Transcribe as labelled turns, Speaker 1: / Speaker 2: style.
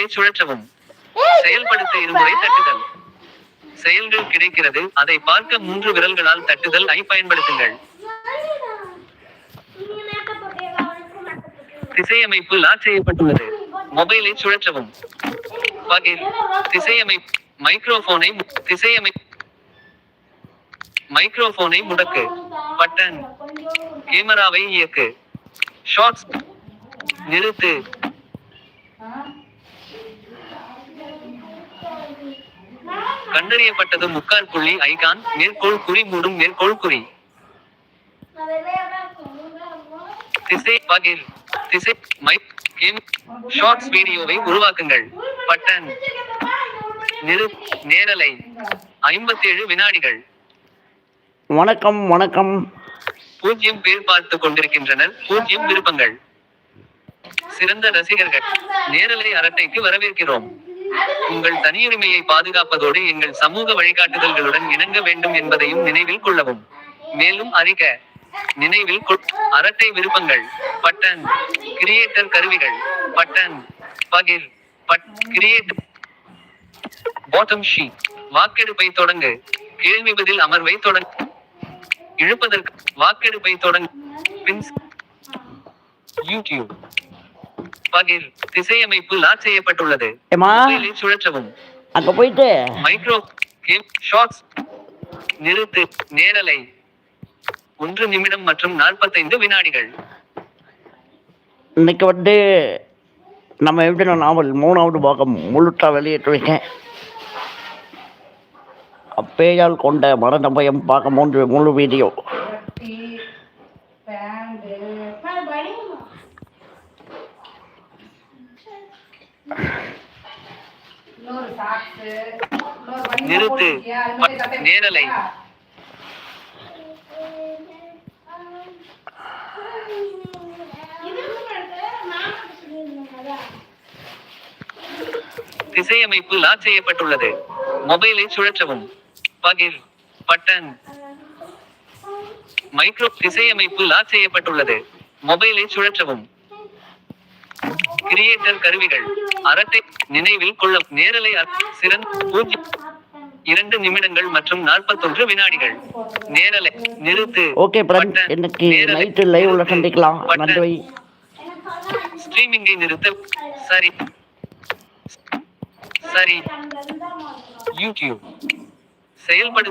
Speaker 1: விரலை சுழற்றவும். செயல்படுத்த இருமுறை தட்டுதல். செயல்கள் கிடைக்கிறது. அதை பார்க்க மூன்று விரல்களால் தட்டுதல் ஐ பயன்படுத்துங்கள். திசையமைப்பு லாக் செய்யப்பட்டுள்ளது. மொபைலை சுழற்றவும். பகிர் திசையமைப்பு மைக்ரோபோனை மு- திசையமை மைக்ரோபோனை முடக்கு. பட்டன் கேமராவை இயக்கு. ஷார்ட்ஸ் நிறுத்து. கண்டறியப்பட்டது முக்கால் புள்ளி ஐகான் மேற்கோள் குறி மூடும் மேற்கோள் குறி. திசை பகிர் திசை மைக் கேம் ஷார்ட்ஸ் வீடியோவை உருவாக்குங்கள். பட்டன் நிறு நேரலை ஐம்பத்தேழு வினாடிகள்.
Speaker 2: வணக்கம் வணக்கம்.
Speaker 1: பூஜ்யம் பேர் பார்த்து கொண்டிருக்கின்றனர். பூஜ்யம் விருப்பங்கள். சிறந்த ரசிகர்கள் நேரலை அரட்டைக்கு வரவேற்கிறோம். உங்கள் தனியுரிமையை பாதுகாப்பதோடு எங்கள் சமூக வழிகாட்டுதல்களுடன் இணங்க வேண்டும் என்பதையும் நினைவில் கொள்ளவும். மேலும் அறிக நினைவில் அரட்டை விருப்பங்கள் பட்டன் கிரியேட்டர் கருவிகள் பட்டன் பகிர் பட் கிரியேட் பாட்டம் ஷீ வாக்கெடுப்பை தொடங்கு கேள்வி பதில் அமர்வை தொடங்கு இழுப்பதற்கு வாக்கெடுப்பை தொடங்கு பின்ஸ் யூடியூப் பகிர் திசையமைப்பு லாக் செய்யப்பட்டுள்ளது. சுழற்றவும்.
Speaker 2: அங்க போயிட்டு.
Speaker 1: மைக்ரோ கேம் ஷார்ட்ஸ் நிறுத்து நேரலை. ஒன்று நிமிடம் மற்றும் நாற்பத்தைந்து வினாடிகள்.
Speaker 2: இன்னைக்கு வந்து நம்ம எழுதின நாவல் மூணாவது பாகம் முழுட்டா வெளியிட்டிருக்கேன் அப்பேயால் கொண்ட மரண பயம் பார்க்க மூன்று முழு வீடியோ.
Speaker 1: நிறுத்து. நேரலை. திசையமைப்பு லாக் செய்யப்பட்டுள்ளது. மொபைலை சுழற்றவும். பகிர் பட்டன். மைக்ரோ திசையமைப்பு லாக் செய்யப்பட்டுள்ளது. மொபைலை சுழற்றவும். கிரியேட்டர் கருவிகள். அரட்டை நினைவில் கொள்ள நேரலை சிறந்த இரண்டு நிமிடங்கள் மற்றும் நாற்பத்தொன்று வினாடிகள். நேரலை நிறுத்து.
Speaker 2: ஓகே
Speaker 1: நேரலை.
Speaker 2: நைட்டு லைவ்ல. சந்திக்கலாம். நன்றி.
Speaker 1: ஸ்ட்ரீமிங்கை நிறுத்த. சரி. சரி. யூடியூப் செயல்படுத்த